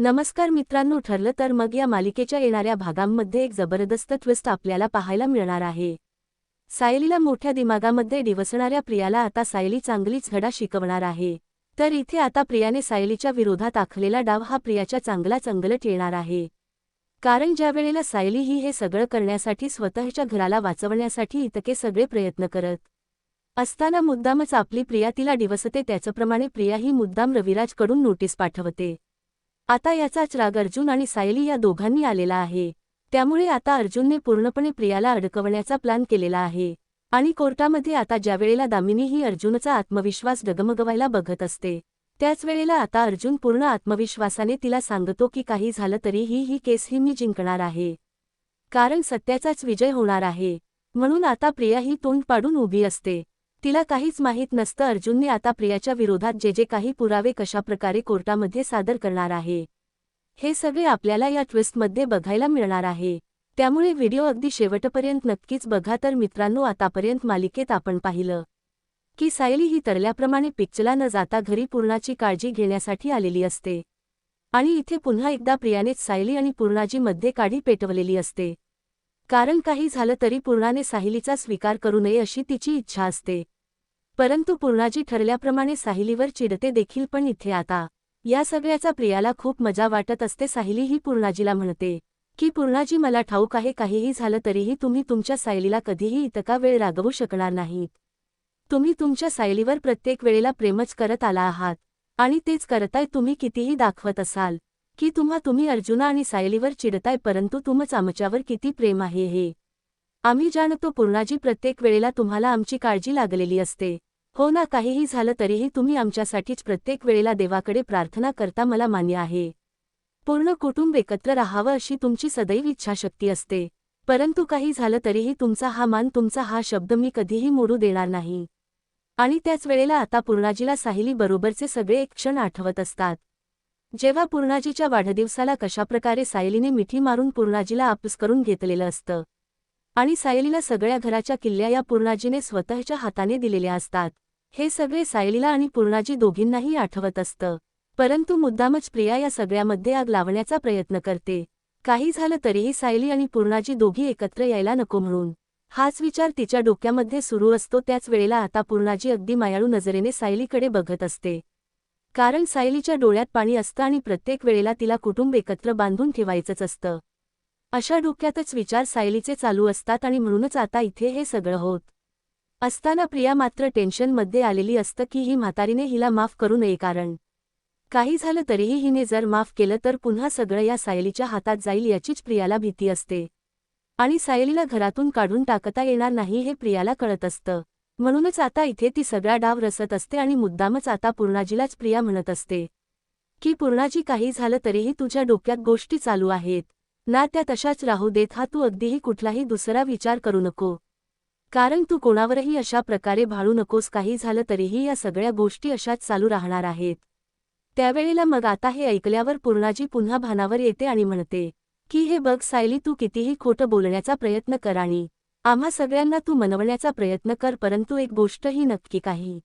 नमस्कार मित्रांनो ठरलं तर मग या मालिकेच्या येणाऱ्या भागांमध्ये एक जबरदस्त ट्विस्ट आपल्याला पाहायला मिळणार आहे. सायलीला मोठ्या दिमागामध्ये डिवसणाऱ्या प्रियाला आता सायली चांगलीच घडा शिकवणार आहे. तर इथे आता प्रियाने सायलीच्या विरोधात आखलेला डाव हा प्रियाच्या चांगला चंगलट येणार आहे. कारण ज्यावेळेला सायली ही हे सगळं करण्यासाठी स्वतःच्या घराला वाचवण्यासाठी इतके सगळे प्रयत्न करत असताना मुद्दामच आपली प्रिया तिला डिवसते त्याचप्रमाणे प्रिया ही मुद्दाम रविराजकडून नोटीस पाठवते. आता याचाच राग अर्जुन आणि सायली या दोघांनी आलेला आहे. त्यामुळे आता अर्जुनने पूर्णपणे प्रियाला अडकवण्याचा प्लान केलेला आहे. आणि कोर्टामध्ये आता ज्यावेळेला दामिनी ही अर्जुनचा आत्मविश्वास डगमगवायला बघत असते त्याच वेळेला आता अर्जुन पूर्ण आत्मविश्वासाने तिला सांगतो की काही झालं तरीही ही केस ही मी जिंकणार आहे. कारण सत्याचाच विजय होणार आहे. म्हणून आता प्रिया ही तोंड पाडून उभी असते. तिला काहीच माहीत नसतं अर्जुनने आता प्रियाच्या विरोधात जे जे काही पुरावे कशाप्रकारे कोर्टामध्ये सादर करणार आहे. हे सगळे आपल्याला या ट्विस्टमध्ये बघायला मिळणार आहे. त्यामुळे व्हिडिओ अगदी शेवटपर्यंत नक्कीच बघा तर मित्रांनो आतापर्यंत मालिकेत आपण पाहिलं. की सायली ही तरल्याप्रमाणे पिक्चला न जाता घरी पूर्णाची काळजी घेण्यासाठी आलेली असते. आणि इथे पुन्हा एकदा प्रियानेच सायली आणि पूर्णाजीमध्ये काढी पेटवलेली असते. कारण काही झालं तरी पूर्णाने साहिलीचा स्वीकार करू नये अशी तिची इच्छा असते. परंतु पूर्णाजी ठरल्याप्रमाणे साहिलीवर चिडते देखील पण इथे आता. या सगळ्याचा प्रियाला खूप मजा वाटत असते साहिली ही पूर्णाजीला म्हणते की पूर्णाजी मला ठाऊक आहे काहीही झालं तरीही तुम्ही तुमच्या सायलीला कधीही इतका वेळ रागवू शकणार नाहीत. तुम्ही तुमच्या सायलीवर प्रत्येक वेळेला प्रेमच करत आला आहात आणि तेच करताय तुम्ही कितीही दाखवत असाल. की तुम्हा तुम्ही अर्जुना आणि सायलीवर चिडताय परंतु तुमच आमच्यावर किती प्रेम आहे हे. आम्ही जाणतो पूर्णाजी प्रत्येक वेळेला तुम्हाला आमची काळजी लागलेली असते. हो ना काहीही झालं तरीही तुम्ही आमच्यासाठीच प्रत्येक वेळेला देवाकडे प्रार्थना करता मला मान्य आहे. पूर्ण कुटुंब एकत्र राहावं अशी तुमची सदैव इच्छाशक्ती असते. परंतु काही झालं तरीही तुमचा हा मान तुमचा हा शब्द मी कधीही मोडू देणार नाही. आणि त्याच वेळेला आता पूर्णाजीला साहिली बरोबरचे सगळे एक क्षण आठवत असतात. जेव्हा पूर्णाजीच्या वाढदिवसाला कशाप्रकारे सायलीने मिठी मारून पूर्णाजीला आपूस करून घेतलेलं असतं आणि सायलीला सगळ्या घराच्या किल्ल्या या पूर्णाजीने स्वतःच्या हाताने दिलेल्या असतात हे सगळे सायलीला आणि पूर्णाजी दोघींनाही आठवत असतं. परंतु मुद्दामच प्रिया या सगळ्यामध्ये आग लावण्याचा प्रयत्न करते. काही झालं तरीही सायली आणि पूर्णाजी दोघी एकत्र यायला नको म्हणून. हाच विचार तिच्या डोक्यामध्ये सुरू असतो त्याच वेळेला आता पूर्णाजी अगदी मायाळू नजरेने सायलीकडे बघत असते. कारण सायलीच्या डोळ्यात पाणी असतं आणि प्रत्येक वेळेला तिला कुटुंब एकत्र बांधून ठेवायचंच असतं. अशा डोक्यातच विचार सायलीचे चालू असतात आणि म्हणूनच आता इथे हे सगळं होत. असताना प्रिया मात्र टेन्शनमध्ये आलेली असतं की ही म्हातारीने हिला माफ करू नये कारण. काही झालं तरीही हिने जर माफ केलं तर पुन्हा सगळं या सायलीच्या हातात जाईल याचीच प्रियाला भीती असते. आणि सायलीला घरातून काढून टाकता येणार नाही हे प्रियाला कळत असतं. म्हणूनच आता इथे ती सगळा डाव रसत असते आणि मुद्दामच आता पूर्णाजीलाच प्रिया म्हणत असते. की पूर्णाजी काही झालं तरीही तुझ्या डोक्यात गोष्टी चालू आहेत. ना त्या तशाच राहू देत हा तू अगदीही कुठलाही दुसरा विचार करू नको. कारण तू कोणावरही अशा प्रकारे भाळू नकोस काही झालं तरीही या सगळ्या गोष्टी अशाच चालू राहणार आहेत. त्यावेळेला मग आता हे ऐकल्यावर पूर्णाजी पुन्हा भानावर येते आणि म्हणते की हे बघ सायली तू कितीही खोटं बोलण्याचा प्रयत्न कर आणि आम्हा सगळ्यांना तू मनवण्याचा प्रयत्न कर परंतु एक गोष्टही नक्की काही.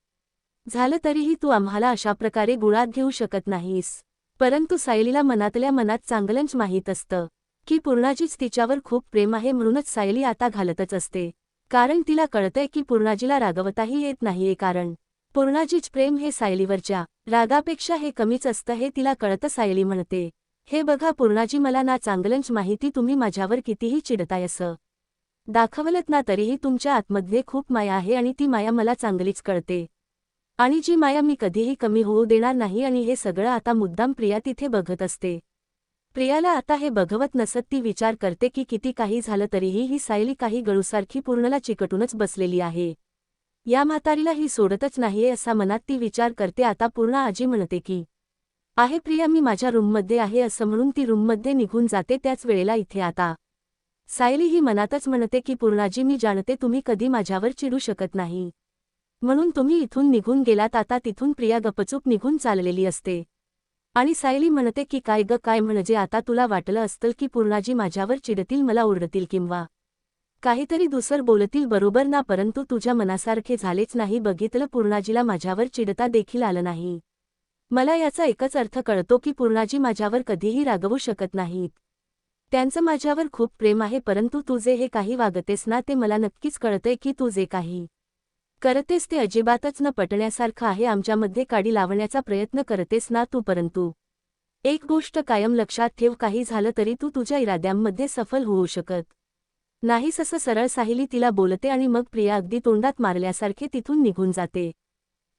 झालं तरीही तू आम्हाला अशा प्रकारे गुळात घेऊ शकत नाहीस. परंतु सायलीला मनातल्या मनात चांगलंच माहीत असतं की पूर्णाजीच तिच्यावर खूप प्रेम आहे म्हणूनच सायली आता घालतच असते. कारण तिला कळतंय की पूर्णाजीला रागवताही येत नाहीये कारण पूर्णाजीच प्रेम हे सायलीवरच्या रागापेक्षा हे कमीच असतं हे तिला कळतं सायली म्हणते. हे बघा पूर्णाजी मला ना चांगलंच माहिती तुम्ही माझ्यावर कितीही चिडताय असं. दाखवलत ना तरीही तुमच्या आतमध्ये खूप माया आहे आणि ती माया मला चांगलीच कळते. आणि जी माया मी कधीही कमी होऊ देणार नाही आणि हे सगळं आता मुद्दाम प्रिया तिथे बघत असते. प्रियाला आता हे बघवत नसत ती विचार करते की किती काही झालं तरीही ही सायली काही गळूसारखी पूर्णला चिकटूनच बसलेली आहे. या म्हातारीला ही सोडतच नाहीये असा मनात ती विचार करते आता पूर्ण आजी म्हणते की आहे प्रिया मी माझ्या रूममध्ये आहे असं म्हणून ती रूममध्ये निघून जाते त्याच वेळेला इथे आता. सायली ही मनातच म्हणते की पूर्णाजी मी जाणते तुम्ही कधी माझ्यावर चिडू शकत नाही. म्हणून तुम्ही इथून निघून गेलात आता तिथून प्रिया गपचूप निघून चाललेली असते. आणि सायली म्हणते की काय ग काय म्हणजे आता तुला वाटलं असतं की पूर्णाजी माझ्यावर चिडतील मला ओरडतील किंवा काहीतरी दुसर बोलतील बरोबर ना परंतु तुझ्या मनासारखे झालेच नाही बघितलं पूर्णाजीला माझ्यावर चिडता देखील आलं नाही. मला याचा एकच अर्थ कळतो की पूर्णाजी माझ्यावर कधीही रागवू शकत नाहीत. त्यांचं माझ्यावर खूप प्रेम आहे परंतु तुझे हे काही वागतेस ना ते मला नक्कीच कळतंय की तू जे काही करतेस ते अजिबातच न पटण्यासारखं आहे आमच्यामध्ये काडी लावण्याचा प्रयत्न करतेस ना तू परंतु एक गोष्ट कायम लक्षात ठेव काही झालं तरी तू तुझ्या इराद्यांमध्ये सफल होऊ शकत नाहीस असं सरळ साहिली तिला बोलते आणि मग प्रिया अगदी तोंडात मारल्यासारखे तिथून निघून जाते.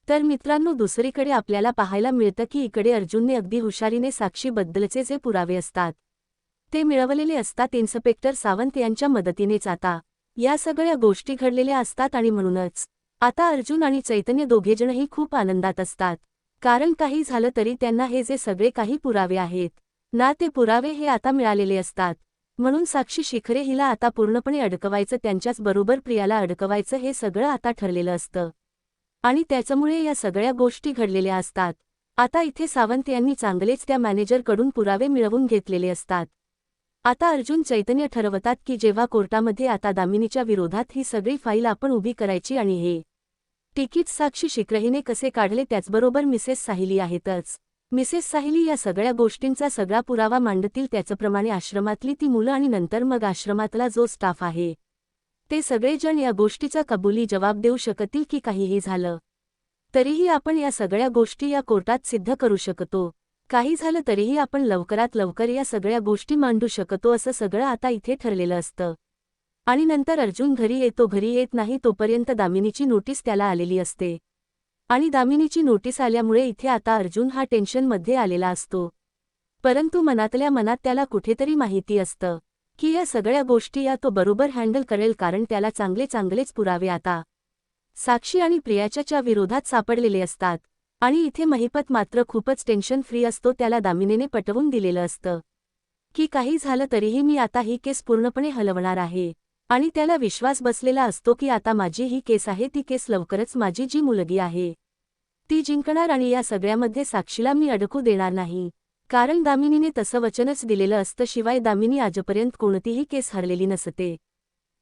तर मित्रांनो दुसरीकडे आपल्याला पाहायला मिळतं की इकडे अर्जुनने अगदी हुशारीने साक्षीबद्दलचे जे पुरावे असतात ते मिळवलेले असतात इन्स्पेक्टर सावंत यांच्या मदतीनेच आता. या सगळ्या गोष्टी घडलेल्या असतात आणि म्हणूनच आता अर्जुन आणि चैतन्य दोघेजणही खूप आनंदात असतात. कारण काही झालं तरी त्यांना हे जे सगळे काही पुरावे आहेत ना ते पुरावे हे आता मिळालेले असतात. म्हणून साक्षी शिखरे हिला आता पूर्णपणे अडकवायचं त्यांच्याच बरोबर प्रियाला अडकवायचं हे सगळं आता ठरलेलं असतं. आणि त्याच्यामुळे या सगळ्या गोष्टी घडलेल्या असतात. आता इथे सावंत यांनी चांगलेच त्या मॅनेजरकडून पुरावे मिळवून घेतलेले असतात. आता अर्जुन चैतन्य ठरवतात की जेव्हा कोर्टामध्ये आता दामिनीच्या विरोधात ही सगळी फाईल आपण उभी करायची आणि हे तिकीट साक्षी शिक्रहीने कसे काढले त्याचबरोबर मिसेस साहिली आहेतच. मिसेस साहिली या सगळ्या गोष्टींचा सगळा पुरावा मांडतील त्याचप्रमाणे आश्रमातली ती मुलं आणि नंतर मग आश्रमातला जो स्टाफ आहे. ते सगळेजण या गोष्टीचा कबुली जबाब देऊ शकतील की काहीही झालं. तरीही आपण या सगळ्या गोष्टी या कोर्टात सिद्ध करू शकतो. काही झालं तरीही आपण लवकरात लवकर या सगळ्या गोष्टी मांडू शकतो असं सगळं आता इथे ठरलेलं असतं. आणि नंतर अर्जुन घरी येतो घरी येत नाही तोपर्यंत दामिनीची नोटीस त्याला आलेली असते. आणि दामिनीची नोटीस आल्यामुळे इथे आता अर्जुन हा टेन्शनमध्ये आलेला असतो. परंतु मनातल्या मनात त्याला कुठेतरी माहिती असतं की या सगळ्या गोष्टी या तो बरोबर हँडल करेल कारण त्याला चांगले चांगलेच पुरावे आता. साक्षी आणि प्रियाच्या विरोधात सापडलेले असतात. आणि इथे महिपत मात्र खूपच टेन्शन फ्री असतो त्याला दामिनीने पटवून दिलेलं असतं. की काही झालं तरीही मी आता ही केस पूर्णपणे हलवणार आहे. आणि त्याला विश्वास बसलेला असतो की आता माझी ही केस आहे ती केस लवकरच माझी जी मुलगी आहे. ती जिंकणार आणि या सगळ्यामध्ये साक्षीला मी अडकू देणार नाही. कारण दामिनीने तसं वचनच दिलेलं असतं शिवाय दामिनी आजपर्यंत कोणतीही केस हरलेली नसते.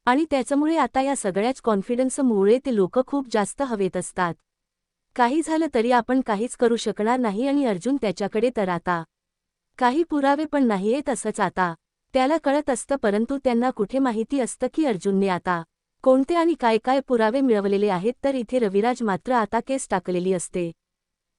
आणि त्याच्यामुळे आता या सगळ्याच कॉन्फिडन्समुळे ते लोक खूप जास्त हवेत असतात. काही झालं तरी आपण काहीच करू शकणार नाही आणि अर्जुन त्याच्याकडे तर आता. काही पुरावे पण नाहीये तसंच आता. त्याला कळत असतं परंतु त्यांना कुठे माहिती असतं की अर्जुनने आता कोणते आणि काय काय पुरावे मिळवलेले आहेत तर इथे रविराज मात्र आता केस टाकलेली असते.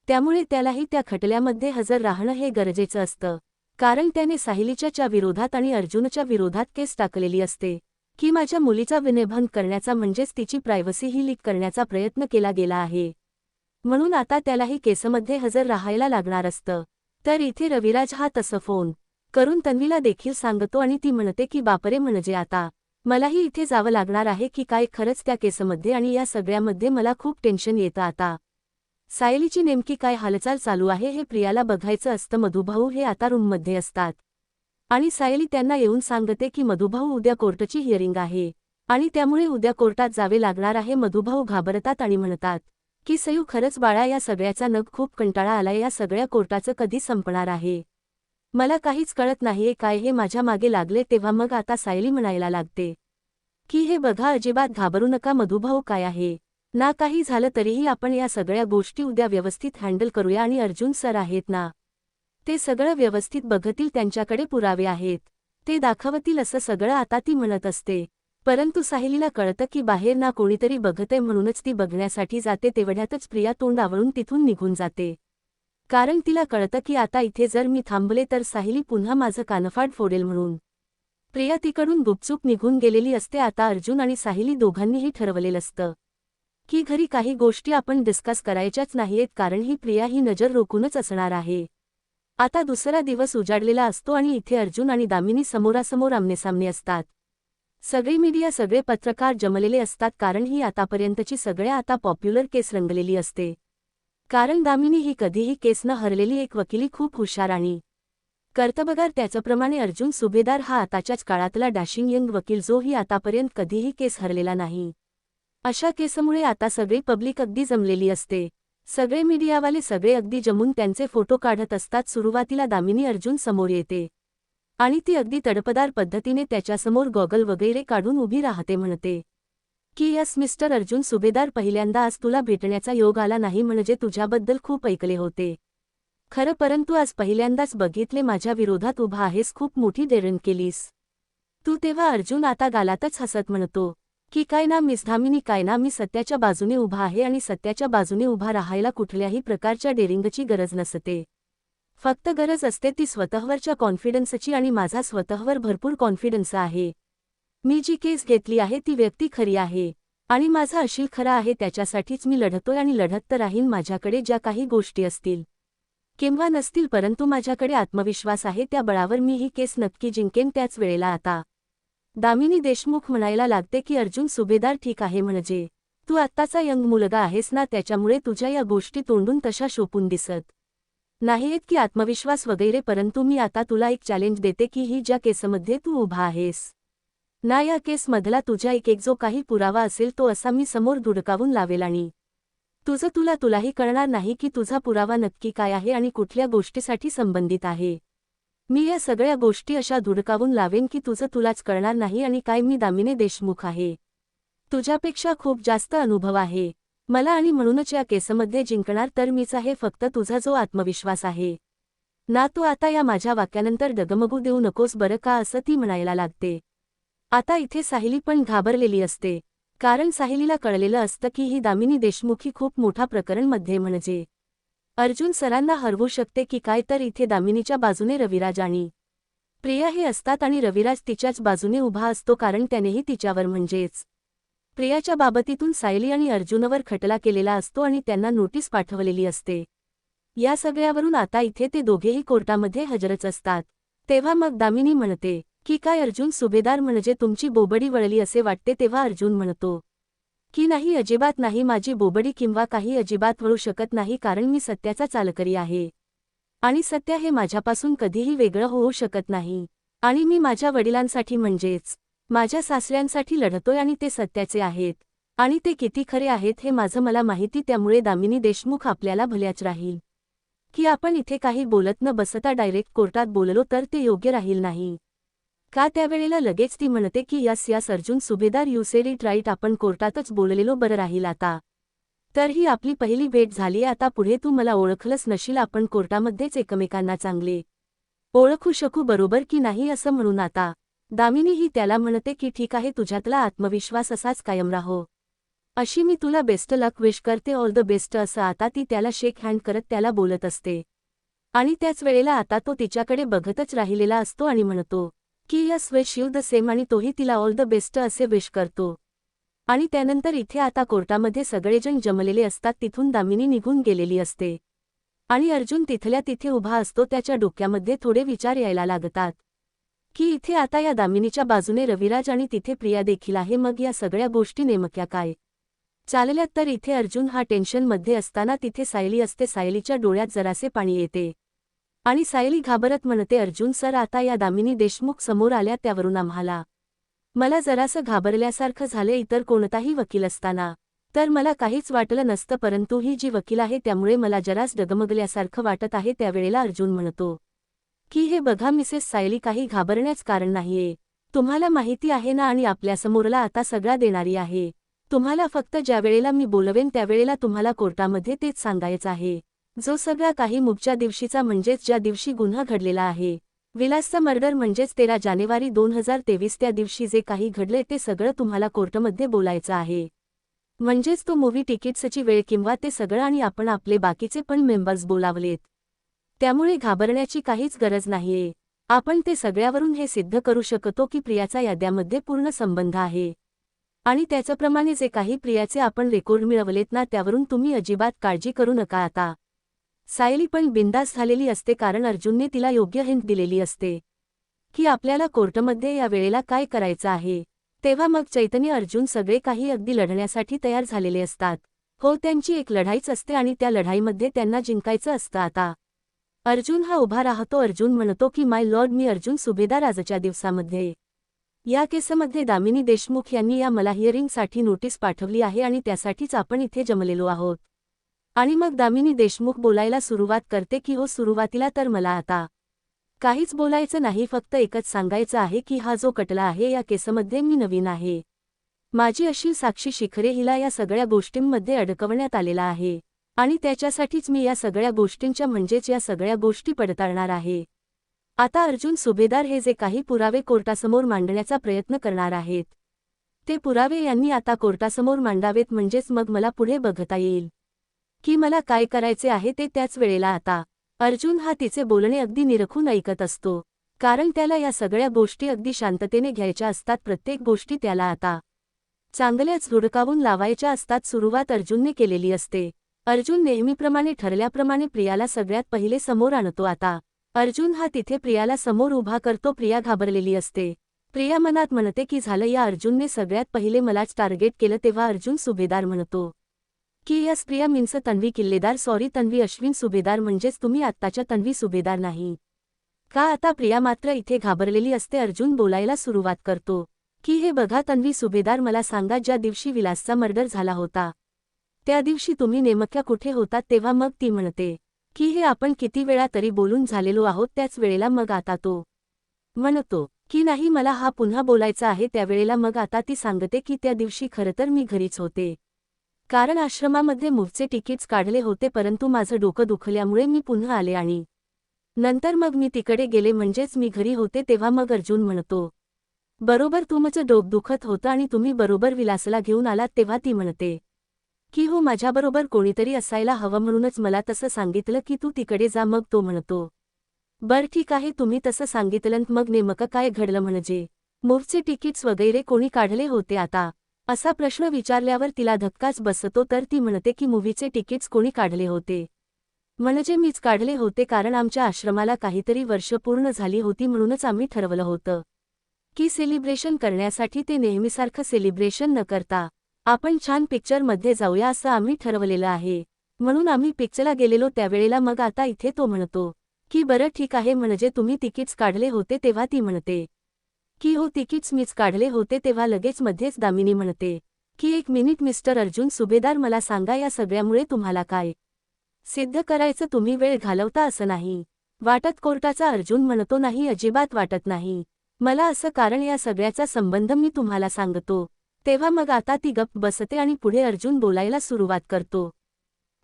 त्यामुळे त्यालाही त्या खटल्यामध्ये हजर राहणं हे गरजेचं असतं. कारण त्याने साहिलीच्या विरोधात आणि अर्जुनच्या विरोधात केस टाकलेली असते. की माझ्या मुलीचा विनयभंग करण्याचा म्हणजेच तिची प्रायव्हसी ही लीक करण्याचा प्रयत्न केला गेला आहे. म्हणून आता त्यालाही केसमध्ये हजर राहायला लागणार असतं. तर इथे रविराज हा तसं फोन करून तन्वीला देखील सांगतो आणि ती म्हणते की बापरे म्हणजे आता मलाही इथे जावं लागणार आहे की काय खरंच त्या केसमध्ये आणि या सगळ्यामध्ये मला खूप टेन्शन येतं आता. सायलीची नेमकी काय हालचाल चालू आहे हे प्रियाला बघायचं असतं. मधुभाऊ हे आता रूममध्ये असतात. आणि सायली त्यांना येऊन सांगते की मधुभाऊ उद्या कोर्टची हिअरिंग आहे आणि त्यामुळे उद्या कोर्टात जावे लागणार आहे. मधुभाऊ घाबरतात आणि म्हणतात की सयू खरंच बाळा या सगळ्याचा नग खूप कंटाळा आलाय या सगळ्या कोर्टाचं कधी संपणार आहे? मला काहीच कळत नाहीये काय हे माझ्या मागे लागले तेव्हा मग आता सायली म्हणायला लागते. की हे बघा अजिबात घाबरू नका मधुभाऊ काय आहे? ना काही झालं तरीही आपण या सगळ्या गोष्टी उद्या व्यवस्थित हँडल करूया आणि अर्जुन सर आहेत ना? ते सगळं व्यवस्थित बघतील त्यांच्याकडे पुरावे आहेत. ते दाखवतील असं सगळं आता ती म्हणत असते. परंतु साहिलीला कळतं की बाहेर ना कोणीतरी बघतंय म्हणूनच ती बघण्यासाठी जाते तेवढ्यातच प्रिया तोंड आवळून तिथून निघून जाते. कारण तिला कळतं की आता इथे जर मी थांबले तर साहिली पुन्हा माझं कानफाड फोडेल म्हणून. प्रिया तिकडून गुपचूप निघून गेलेली असते आता अर्जुन आणि साहिली दोघांनीही ठरवलेलं असतं. की घरी काही गोष्टी आपण डिस्कस करायच्याच नाहीयेत कारण ही प्रिया ही नजर रोखूनच असणार आहे. आता दुसरा दिवस उजाडलेला असतो आणि इथे अर्जुन आणि दामिनी समोरासमोर आमनेसामने असतात. सगळे मीडिया सगळे पत्रकार जमलेले असतात कारण ही आतापर्यंतची सगळ्या आता पॉप्युलर केस रंगलेली असते. कारण दामिनी ही कधीही केस न हरलेली एक वकिली खूप हुशार आणि कर्तबगार. त्याचप्रमाणे अर्जुन सुभेदार हा आताच्याच काळातला डॅशिंग यंग वकील जो ही आतापर्यंत कधीही केस हरलेला नाही. अशा केसमुळे आता सगळी पब्लिक अगदी जमलेली असते. सगळे मीडियावाले सगळे अगदी जमून त्यांचे फोटो काढत असतात. सुरुवातीला दामिनी अर्जुन समोर येते. आणि ती अगदी तडपदार पद्धतीने त्याच्यासमोर गॉगल वगैरे काढून उभी राहते म्हणते. की यस मिस्टर अर्जुन सुभेदार पहिल्यांदा आज तुला भेटण्याचा योग आला नाही म्हणजे तुझ्याबद्दल खूप ऐकले होते. खरं परंतु आज पहिल्यांदाच बघितले माझ्या विरोधात उभा आहेस खूप मोठी देरण केलीस. तू तेव्हा अर्जुन आता गालातच हसत म्हणतो की काय ना मिस धामिनी काय ना मी सत्याच्या बाजूने उभा आहे आणि सत्याच्या बाजूने उभा राहायला कुठल्याही प्रकारच्या डेरिंगची गरज नसते. फक्त गरज असते ती स्वतःवरच्या कॉन्फिडन्सची आणि माझा स्वतःवर भरपूर कॉन्फिडन्स आहे. मी जी केस घेतली आहे ती व्यक्ती खरी आहे आणि माझा अशील खरा आहे त्याच्यासाठीच मी लढतोय आणि लढत तर राहीन माझ्याकडे ज्या काही गोष्टी असतील. किंवा नसतील परंतु माझ्याकडे आत्मविश्वास आहे त्या बळावर मी ही केस नक्की जिंकेन त्याच वेळेला आता. दामिनी देशमुख म्हणायला लागते की अर्जुन सुभेदार ठीक आहे म्हणजे. तू आत्ताचा यंग मुलगा आहेस ना त्याच्यामुळे तुझ्या या गोष्टी तोंडून तशा शोपून दिसत. नाहीयेत की आत्मविश्वास वगैरे परंतु मी आता तुला एक चॅलेंज देते की ही ज्या केसमध्ये तू उभा आहेस ना या केसमधला तुझ्या एक एक जो काही पुरावा असेल तो असा मी समोर धुडकावून लावेल आणि तुझं तुला तुलाही कळणार नाही की तुझा पुरावा नक्की काय आहे आणि कुठल्या गोष्टीसाठी संबंधित आहे. मी या सगळ्या गोष्टी अशा धुडकावून लावेन की तुझं तुलाच कळणार नाही आणि काय मी दामिने देशमुख आहे. तुझ्यापेक्षा खूप जास्त अनुभव आहे. मला आणि म्हणूनच या केसमध्ये जिंकणार तर मीच आहे फक्त तुझा जो आत्मविश्वास आहे. ना तू आता या माझ्या वाक्यानंतर डगमगू देऊ नकोस बरं का असं ती म्हणायला लागते. आता इथे साहिली पण घाबरलेली असते. कारण साहिलीला कळलेलं असतं की ही दामिनी देशमुखी खूप मोठा प्रकरणमध्ये म्हणजे. अर्जुन सरांना हरवू शकते की काय तर इथे दामिनीच्या बाजूने रविराज आणि प्रिया हे असतात आणि रविराज तिच्याच बाजूने उभा असतो कारण त्यानेही तिच्यावर म्हणजेच प्रियाच्या बाबतीतून सायली आणि अर्जुनवर खटला केलेला असतो आणि त्यांना नोटीस पाठवलेली असते. या सगळ्यावरून आता इथे ते दोघेही कोर्टामध्ये हजरच असतात. तेव्हा मग दामिनी म्हणते की काय अर्जुन सुभेदार म्हणजे तुमची बोबडी वळली असे वाटते तेव्हा अर्जुन म्हणतो. की नाही अजिबात नाही माझी बोबडी किंवा काही अजिबात वळू शकत नाही कारण मी सत्याचा चालकरी आहे. आणि सत्य हे माझ्यापासून कधीही वेगळं होऊ शकत नाही. आणि मी माझ्या वडिलांसाठी म्हणजेच माझ्या सासऱ्यांसाठी लढतोय आणि ते सत्याचे आहेत. आणि ते किती खरे आहेत हे माझं मला माहिती त्यामुळे दामिनी देशमुख आपल्याला भल्याच राहील. की आपण इथे काही बोलत न बसता डायरेक्ट कोर्टात बोललो तर ते योग्य राहील नाही. का त्यावेळेला लगेच ती म्हणते की yes yes Arjun Subhedar you right आपण कोर्टातच बोललेलो बरं राहील आता. तर ही आपली पहिली भेट झाली आता पुढे तू मला ओळखलंच नशील आपण कोर्टामध्येच एकमेकांना चांगले. ओळखू शकू बरोबर की नाही असं म्हणून आता. दामिनी ही त्याला म्हणते की ठीक आहे तुझ्यातला आत्मविश्वास असाच कायम राहो. अशी मी तुला बेस्ट लक विश करते ऑल द बेस्ट असं आता ती त्याला शेक हँड करत त्याला बोलत असते. आणि त्याच वेळेला आता तो तिच्याकडे बघतच राहिलेला असतो आणि म्हणतो की yes wish you the same आणि तोही तिला ऑल द बेस्ट असे विश करतो. आणि त्यानंतर इथे आता कोर्टामध्ये सगळेजण जमलेले असतात तिथून दामिनी निघून गेलेली असते. आणि अर्जुन तिथल्या तिथे उभा असतो त्याच्या डोक्यामध्ये थोडे विचार यायला लागतात. की इथे आता या दामिनीच्या बाजूने रविराज आणि तिथे प्रिया देखील आहे. मग या सगळ्या गोष्टी नेमक्या काय? चालल्यात तर इथे अर्जुन हा टेन्शनमध्ये असताना तिथे सायली असते. सायलीच्या डोळ्यात जरासे पाणी येते. आणि सायली घाबरत म्हणते अर्जुन सर आता या दामिनी देशमुख समोर आल्या त्यावरून आम्हाला. मला जरासं घाबरल्यासारखं झाले इतर कोणताही वकील असताना. तर मला काहीच वाटलं नसतं परंतु ही जी वकील आहे त्यामुळे मला जरास डगमगल्यासारखं वाटत आहे त्यावेळेला अर्जुन म्हणतो की हे बघा मिसेस सायली काही घाबरण्याच कारण नाहीये. तुम्हाला माहिती आहे ना आणि आपल्यासमोरला आता सगळा देणारी आहे. तुम्हाला फक्त ज्या वेळेला मी बोलवेन त्यावेळेला तुम्हाला कोर्टामध्ये तेच सांगायचं आहे. जो सगळा काही मुगच्या दिवशीचा म्हणजेच ज्या दिवशी गुन्हा घडलेला आहे. विलासचा मर्डर म्हणजेच तेरा जानेवारी दोन हजार तेवीस त्या दिवशी जे काही घडले ते सगळं तुम्हाला कोर्टमध्ये बोलायचं आहे. म्हणजेच तो मूव्ही तिकीट्सची वेळ किंवा ते सगळं आणि आपण आपले बाकीचे पण मेंबर्स बोलावलेत. त्यामुळे घाबरण्याची काहीच गरज नाहीये. आपण ते सगळ्यावरून हे सिद्ध करू शकतो की प्रियाचा याद्यामध्ये पूर्ण संबंध आहे. आणि त्याच्याप्रमाणे जे काही प्रियाचे आपण रेकॉर्ड मिळवलेत ना त्यावरून तुम्ही अजिबात काळजी करू नका आता. सायली पण बिंदास झालेली असते कारण अर्जुनने तिला योग्य हिंट दिलेली असते. की आपल्याला कोर्टमध्ये या वेळेला काय करायचं आहे? तेव्हा मग चैतन्य अर्जुन सगळे काही अगदी लढण्यासाठी तयार झालेले असतात. हो त्यांची एक लढाईच असते आणि त्या लढाईमध्ये त्यांना जिंकायचं असतं आता. अर्जुन हा उभा राहतो. अर्जुन म्हणतो की माय लॉर्ड मी अर्जुन सुभेदार आजच्या दिवसामध्ये या केसमध्ये दामिनी देशमुख यांनी या मला हिअरिंगसाठी नोटीस पाठवली आहे आणि त्यासाठीच आपण इथे जमलेलो आहोत. आणि मग दामिनी देशमुख बोलायला सुरुवात करते की हो सुरुवातीला तर मला आता काहीच बोलायचं नाही. फक्त एकच सांगायचं आहे की हा जो कटला आहे या केसमध्ये मी नवीन आहे. माझी अशी साक्षी शिखरे हिला या सगळ्या गोष्टींमध्ये अडकवण्यात आलेला आहे. आणि त्याच्यासाठीच मी या सगळ्या गोष्टींच्या म्हणजेच या सगळ्या गोष्टी पडताळणार आहे. आता अर्जुन सुभेदार हे जे काही पुरावे कोर्टासमोर मांडण्याचा प्रयत्न करणार आहेत. ते पुरावे यांनी आता कोर्टासमोर मांडावेत म्हणजेच मग मला पुढे बघता येईल. की मला काय करायचे आहे ते त्याच वेळेला आता. अर्जुन हा तिचे बोलणे अगदी निरखून ऐकत असतो. कारण त्याला या सगळ्या गोष्टी अगदी शांततेने घ्यायच्या असतात प्रत्येक गोष्टी त्याला आता चांगल्याच हुडकावून लावायच्या असतात सुरुवात अर्जुनने केलेली असते. अर्जुन नेहमीप्रमाणे ठरल्याप्रमाणे प्रियाला सगळ्यात पहिले समोर आणतो आता. अर्जुन हा तिथे प्रियाला समोर उभा करतो. प्रिया घाबरलेली असते. प्रिया मनात म्हणते की झालं या अर्जुनने सगळ्यात पहिले मलाच टार्गेट केलं तेव्हा अर्जुन सुभेदार म्हणतो. की yes Priya means Tanvi Killedar. Sorry Tanvi Ashwin Subhedar म्हणजेच तुम्ही आत्ताच्या तन्वी सुभेदार नाही. का आता प्रिया मात्र इथे घाबरलेली असते? अर्जुन बोलायला सुरुवात करतो. की हे बघा तन्वी सुभेदार मला सांगा ज्या दिवशी विलासचा मर्डर झाला होता. त्या दिवशी तुम्ही नेमक्या कुठे होतात तेव्हा मग ती म्हणते की हे आपण किती वेळा तरी बोलून झालेलो आहोत त्याच वेळेला मग आता तो म्हणतो की नाही मला हा पुन्हा बोलायचा आहे त्यावेळेला मग आता ती सांगते की त्या दिवशी खरं तर मी घरीच होते. कारण आश्रमामध्ये मूवचे तिकीट्स काढले होते परंतु माझं डोकं दुखल्यामुळे मी पुन्हा आले आणि नंतर मग मी तिकडे गेले म्हणजेच मी घरी होते तेव्हा मग अर्जुन म्हणतो बरोबर तुमचं डोक दुखत होतं आणि तुम्ही बरोबर विलासला घेऊन आलात तेव्हा ती म्हणते की हो माझ्याबरोबर कोणीतरी असायला हवं म्हणूनच मला तसं सांगितलं की तू तिकडे जा मग तो म्हणतो. बर ठीक आहे तुम्ही तसं सांगितलं मग नेमकं काय घडलं म्हणजे? मूवचे तिकीट्स वगैरे कोणी काढले होते आता? असा प्रश्न विचारल्यावर तिला धक्काच बसतो तर ती म्हणते की मूव्हीचे तिकीट्स कोणी काढले होते? म्हणजे मीच काढले होते कारण आमच्या आश्रमाला काहीतरी वर्ष पूर्ण झाली होती म्हणूनच आम्ही ठरवलं होतं. की सेलिब्रेशन करण्यासाठी ते नेहमीसारखं सेलिब्रेशन न करता आपण छान पिक्चरमध्ये जाऊया असं आम्ही ठरवलेलं आहे. म्हणून आम्ही पिक्चरला गेलेलो त्यावेळेला मग आता इथे तो म्हणतो की बरं ठीक आहे म्हणजे तुम्ही तिकीट्स काढले होते तेव्हा ती म्हणते. की हो तिकीट्स मीच काढले होते तेव्हा लगेच मध्येच दामिनी म्हणते. की एक मिनिट मिस्टर अर्जुन सुभेदार मला सांगा या सगळ्यामुळे तुम्हाला काय? सिद्ध करायचं तुम्ही वेळ घालवता असं नाही. वाटत कोर्टाचा अर्जुन म्हणतो नाही अजिबात वाटत नाही. मला असं कारण या सगळ्याचा संबंध मी तुम्हाला सांगतो. तेव्हा मग आता ती गप्प बसते आणि पुढे अर्जुन बोलायला सुरुवात करतो.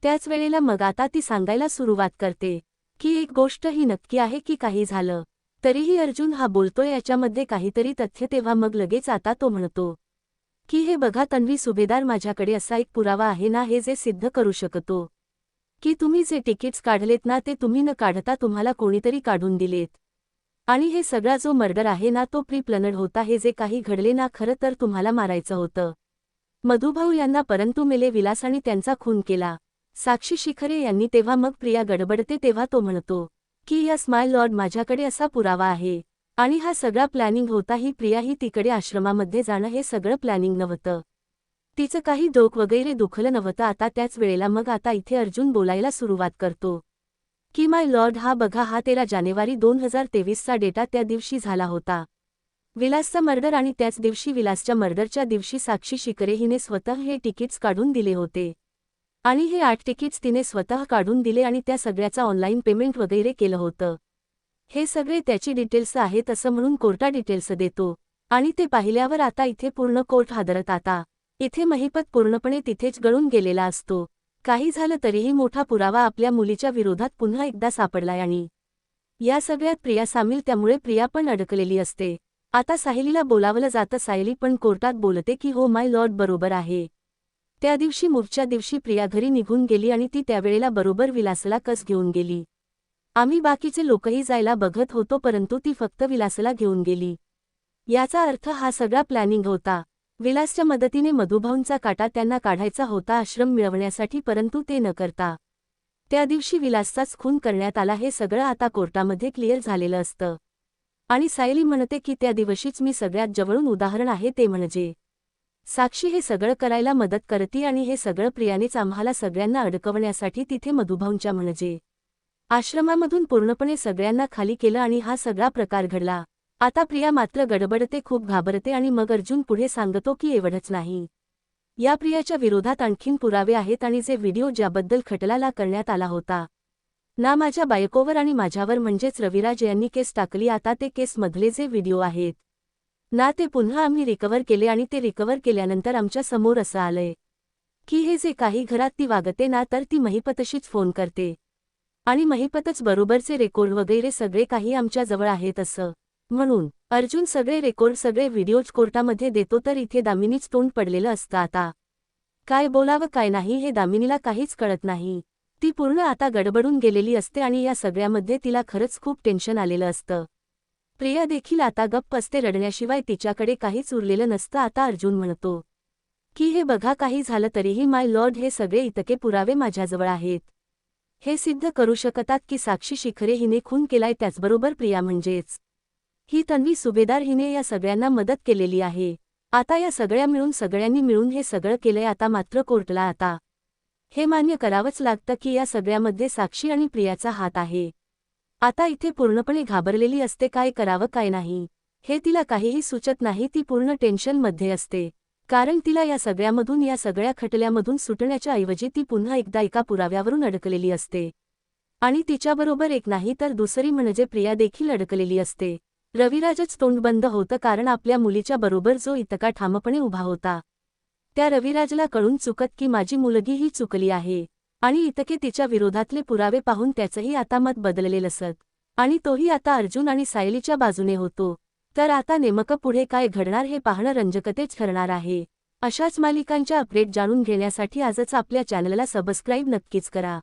त्याच वेळेला मग आता ती सांगायला सुरुवात करते की एक गोष्ट ही नक्की आहे की काही झालं. तरीही अर्जुन हा बोलतोय याच्यामध्ये काहीतरी तथ्य तेव्हा मग लगेच आता तो म्हणतो की हे बघा तन्वी सुभेदार माझ्याकडे असा एक पुरावा आहे ना हे जे सिद्ध करू शकतो. की तुम्ही जे तिकीट्स काढलेत ना ते तुम्ही न काढता तुम्हाला कोणीतरी काढून दिलेत. आणि हे सगळा जो मर्डर आहे ना तो प्री प्लनड होता हे जे काही घडले ना खरं तर तुम्हाला मारायचं होतं. मधुभाऊ यांना परंतु मेले विलासाने त्यांचा खून केला. साक्षी शिखरे यांनी तेव्हा मग प्रिया गडबडते तेव्हा तो म्हणतो की या स्माईल लॉर्ड माझ्याकडे असा पुरावा आहे. आणि हा सगळा प्लॅनिंग होता ही प्रिया ही तिकडे आश्रमामध्ये जाणं हे सगळं प्लॅनिंग नव्हतं. तिचं काही डोक वगैरे दुखलं नव्हतं. आता त्याच वेळेला मग आता इथे अर्जुन बोलायला सुरुवात करतो. की माय लॉर्ड हा बघा हा तेरा जानेवारी दोन हजार तेवीसचा डेटा त्या दिवशी झाला होता. विलासचा मर्डर आणि त्याच दिवशी विलासच्या मर्डरच्या दिवशी साक्षी शिकरे हिने स्वतः हे तिकीट्स काढून दिले होते. आणि हे आठ तिकीट्स तिने स्वतः काढून दिले आणि त्या सगळ्याचा ऑनलाईन पेमेंट वगैरे केलं होतं. हे सगळे त्याची डिटेल्स आहेत असं म्हणून कोर्टा डिटेल्स देतो. आणि ते पाहिल्यावर आता इथे पूर्ण कोर्ट हादरत आता. इथे महिपत पूर्णपणे तिथेच गळून गेलेला असतो. काही झालं तरीही मोठा पुरावा आपल्या मुलीच्या विरोधात पुन्हा एकदा सापडलाय आणि या सगळ्यात प्रिया सामील त्यामुळे प्रिया पण अडकलेली असते. आता साहिलीला बोलावलं जातं सायली पण कोर्टात बोलते की हो माय लॉर्ड बरोबर आहे. त्या दिवशी मुवच्या दिवशी प्रिया घरी निघून गेली आणि ती त्यावेळेला बरोबर विलासला कस घेऊन गेली. आम्ही बाकीचे लोकही जायला बघत होतो परंतु ती फक्त विलासला घेऊन गेली. याचा अर्थ हा सगळा प्लॅनिंग होता. विलासच्या मदतीने मधुभाऊंचा काटा त्यांना काढायचा होता आश्रम मिळवण्यासाठी परंतु ते न करता. त्या दिवशी विलासचाच खून करण्यात आला हे सगळं आता कोर्टामध्ये क्लिअर झालेलं असतं. आणि सायली म्हणते की त्या दिवशीच मी सगळ्यात जवळून उदाहरण आहे ते म्हणजे. साक्षी हे सगळं करायला मदत करती आणि हे सगळं प्रियानेच आम्हाला सगळ्यांना अडकवण्यासाठी तिथे मधुभाऊंच्या म्हणजे. आश्रमामधून पूर्णपणे सगळ्यांना खाली केलं आणि हा सगळा प्रकार घडला. आता प्रिया मात्र गडबडते खूप घाबरते आणि मग अर्जुन पुढे सांगतो की एवढंच नाही. या प्रियाच्या विरोधात आणखीन पुरावे आहेत आणि जे व्हिडिओ ज्याबद्दल खटलाला करण्यात आला होता. ना माझ्या बायकोवर आणि माझ्यावर म्हणजेच रविराज यांनी केस टाकली आता ते केसमधले जे व्हिडिओ आहेत. ना ते पुन्हा आम्ही रिकव्हर केले आणि ते रिकव्हर केल्यानंतर आमच्यासमोर असं आलंय. की हे जे काही घरात ती वागते ना तर ती महिपतशीच फोन करते. आणि महिपतच बरोबरचे रेकॉर्ड वगैरे सगळे काही आमच्याजवळ आहेत असं. म्हणून अर्जुन सगळे रेकॉर्ड सगळे व्हिडिओज कोर्टामध्ये देतो तर इथे दामिनीच तोंड पडलेलं असतं आता. काय बोलावं काय नाही हे दामिनीला काहीच कळत नाही. ती पूर्ण आता गडबडून गेलेली असते आणि या सगळ्यामध्ये तिला खरंच खूप टेन्शन आलेलं असतं. प्रिया देखील आता गप्प असते रडण्याशिवाय तिच्याकडे काहीच उरलेलं नसतं आता अर्जुन म्हणतो. की हे बघा काही झालं तरीही माय लॉर्ड हे सगळे इतके पुरावे माझ्याजवळ आहेत. हे सिद्ध करू शकतात की साक्षी शिखरे हिने खून केलाय त्याचबरोबर प्रिया म्हणजेच. ही तन्वी सुभेदार हिने या सगळ्यांना मदत केलेली आहे. आता या सगळ्या मिळून सगळ्यांनी मिळून हे सगळं केलंय आता मात्र कोर्टला आता. हे मान्य करावंच लागतं की या सगळ्यामध्ये साक्षी आणि प्रियाचा हात आहे. आता इथे पूर्णपणे घाबरलेली असते काय करावं काय नाही. हे तिला काहीही सुचत नाही ती पूर्ण टेन्शनमध्ये असते. कारण तिला या सगळ्यामधून या सगळ्या खटल्यामधून सुटण्याच्या ऐवजी ती पुन्हा एकदा एका पुराव्यावरून अडकलेली असते. आणि तिच्याबरोबर एक नाही तर दुसरी म्हणजे प्रिया देखील अडकलेली असते. रविराजच तोंडबंद होतं कारण आपल्या मुलीच्या बरोबर जो इतका ठामपणे उभा होता. त्या रविराजला कळून चुकत की माझी मुलगी ही चुकली आहे. आणि इतके तिच्या विरोधातले पुरावे पाहून त्याचंही आता मत बदललेलं असत. आणि तोही आता अर्जुन आणि सायलीच्या बाजूने होतो. तर आता नेमकं पुढे काय घडणार हे पाहणं रंजकतेच ठरणार आहे. अशाच मालिकांच्या अपडेट जाणून घेण्यासाठी आजच आपल्या चॅनलला सबस्क्राईब नक्कीच करा.